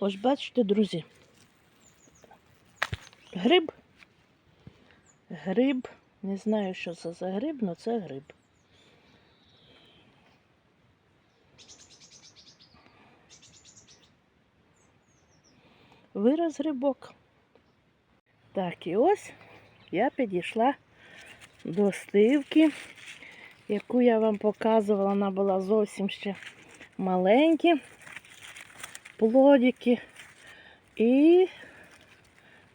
Ось бачите, друзі. Гриб. Гриб. Не знаю, що це за гриб, але це гриб. Вираз грибок. Так, і ось я підійшла до стивки, яку я вам показувала, вона була зовсім ще маленькі плодики. І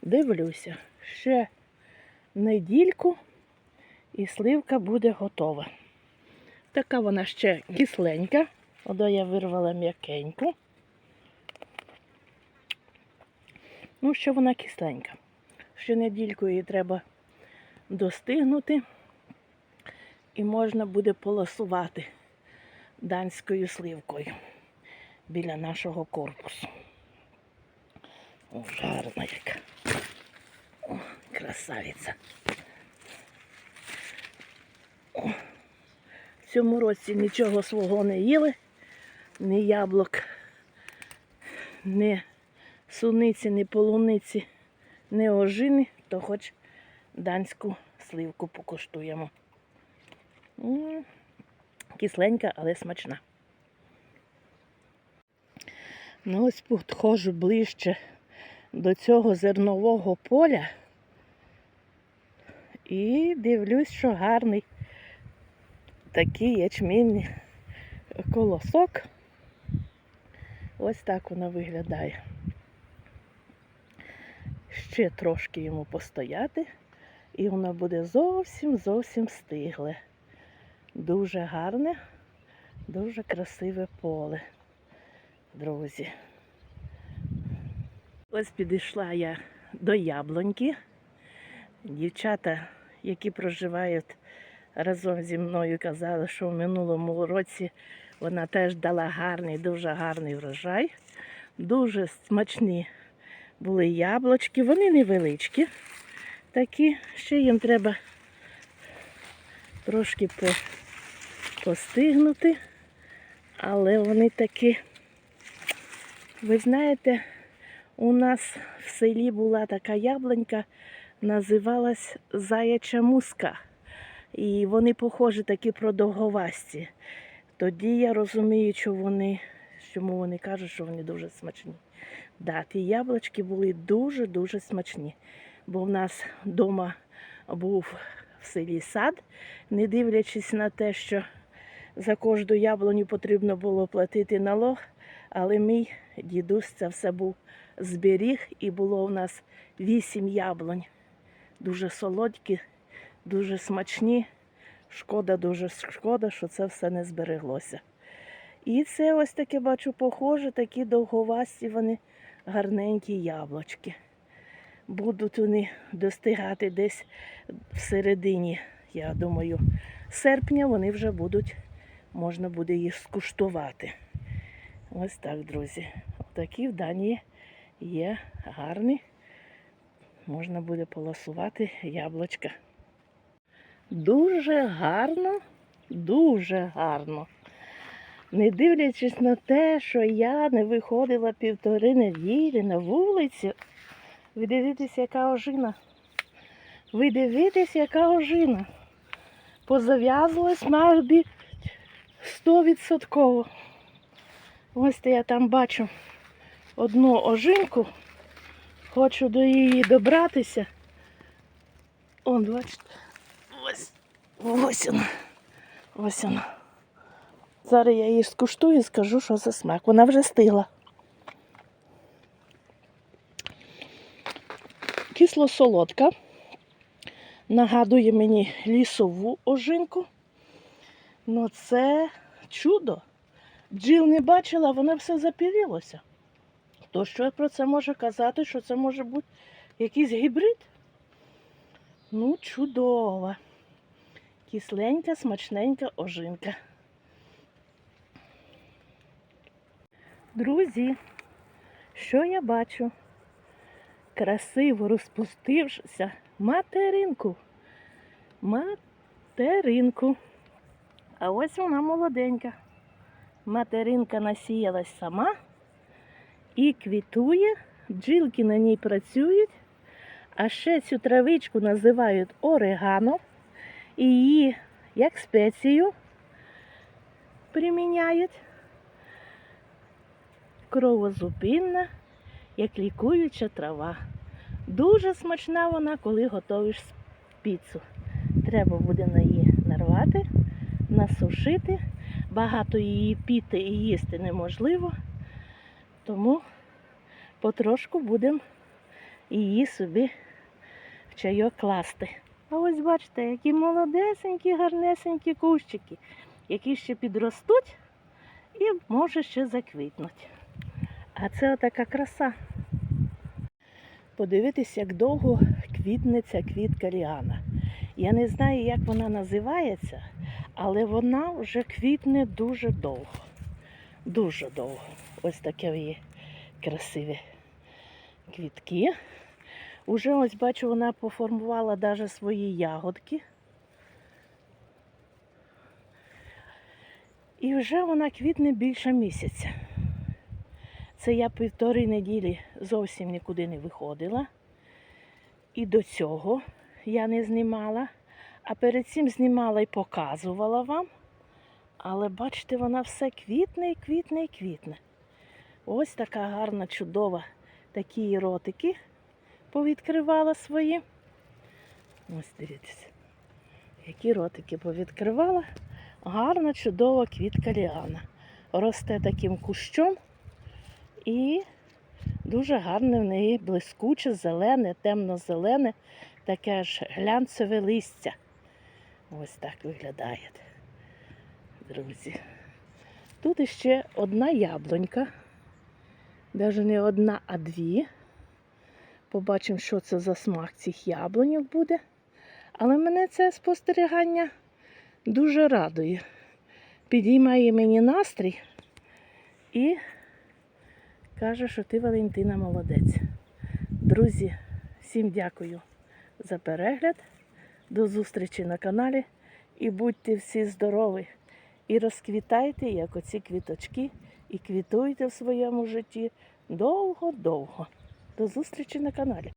дивлюся, ще недільку і сливка буде готова. Така вона ще кисленька. Одо я вирвала м'якеньку. Ну, що вона кисленька. Ще недільку її треба достигнути. І можна буде полосувати данською сливкою біля нашого корпусу. О, гарна яка. О, красавиця. О, в цьому році нічого свого не їли, ні яблук, ні суниці, ні полуниці, ні ожини, то хоч данську сливку покуштуємо. Кисленька, але смачна. Ну, ось підходжу ближче до цього зернового поля і дивлюсь, що гарний такий ячмінний колосок. Ось так воно виглядає. Ще трошки йому постояти, і воно буде зовсім зовсім стигле. Дуже гарне, дуже красиве поле, друзі. Ось підійшла я до яблуньки. Дівчата, які проживають разом зі мною, казали, що в минулому році вона теж дала гарний, дуже гарний врожай. Дуже смачні були яблучки, вони невеличкі. Такі, ще їм треба трошки постигнути, але вони такі, ви знаєте, у нас в селі була така яблунька, називалась заяча муска. І вони похожі такі продовговасті. Тоді я розумію, що вони, чому вони кажуть, що вони дуже смачні. Да, ті яблучки були дуже-дуже смачні. Бо в нас вдома був в селі сад, не дивлячись на те, що за кожну яблуню потрібно було платити налог, але мій дідусь це все був зберіг, і було у нас вісім яблунь. Дуже солодкі, дуже смачні. Шкода, дуже шкода, що це все не збереглося. І це ось таке бачу похоже, такі довговасті вони гарненькі яблучки. Будуть вони достигати десь в середині, я думаю, серпня вони вже будуть, можна буде їх скуштувати. Ось так, друзі. Такі в Данії є гарні. Можна буде полосувати яблучка. Дуже гарно, дуже гарно. Не дивлячись на те, що я не виходила півтори неділі на вулицю, ви дивитесь, яка ожина. Ви дивитесь, яка ожина. Позав'язувалась майже стовідсотково. Ось я там бачу одну ожинку. Хочу до її добратися. Он, бачите, ось, ось вона. Ось вона. Зараз я її скуштую і скажу, що за смак. Вона вже стигла. Кисло-солодка. Нагадує мені лісову ожинку. Ну це чудо. Джил не бачила, воно все запілілося. То що про це може казати, що це може бути якийсь гібрид? Ну, чудова. Кисленька, смачненька ожинка. Друзі, що я бачу? Красиво розпустившися материнку. Материнку. А ось вона молоденька. Материнка насіялась сама і квітує, бджілки на ній працюють, а ще цю травичку називають орегано, і її як спецію приміняють. Кровозупинна, як лікуюча трава. Дуже смачна вона, коли готуєш піцу. Треба буде на її нарвати, насушити. Багато її піти і їсти неможливо, тому потрошку будемо її собі в чайок класти. А ось бачите, які молодесенькі, гарнесенькі кущики, які ще підростуть і може ще заквітнуть. А це отака краса. Подивитись, як довго квітне ця квітка Ріана. Я не знаю, як вона називається, але вона вже квітне дуже довго. Дуже довго. Ось таке її красиві квітки. Уже ось бачу, вона поформувала навіть свої ягодки. І вже вона квітне більше місяця. Це я півтори неділі зовсім нікуди не виходила. І до цього я не знімала. А перед цим знімала і показувала вам. Але бачите, вона все квітне і квітне і квітне. Ось така гарна, чудова. Такі ротики повідкривала свої. Ось дивіться. Які ротики повідкривала. Гарна, чудова квітка ліана. Росте таким кущом і дуже гарне в неї блискуче, зелене, темно-зелене, таке ж глянцеве листя. Ось так виглядає. Друзі. Тут іще одна яблунька. Навіть не одна, а дві. Побачимо, що це за смак цих яблуньок буде. Але мене це спостерігання дуже радує. Підіймає мені настрій і каже, що ти Валентина молодець. Друзі, всім дякую за перегляд. До зустрічі на каналі. І будьте всі здорові. І розквітайте, як оці квіточки, і квітуйте в своєму житті довго-довго. До зустрічі на каналі.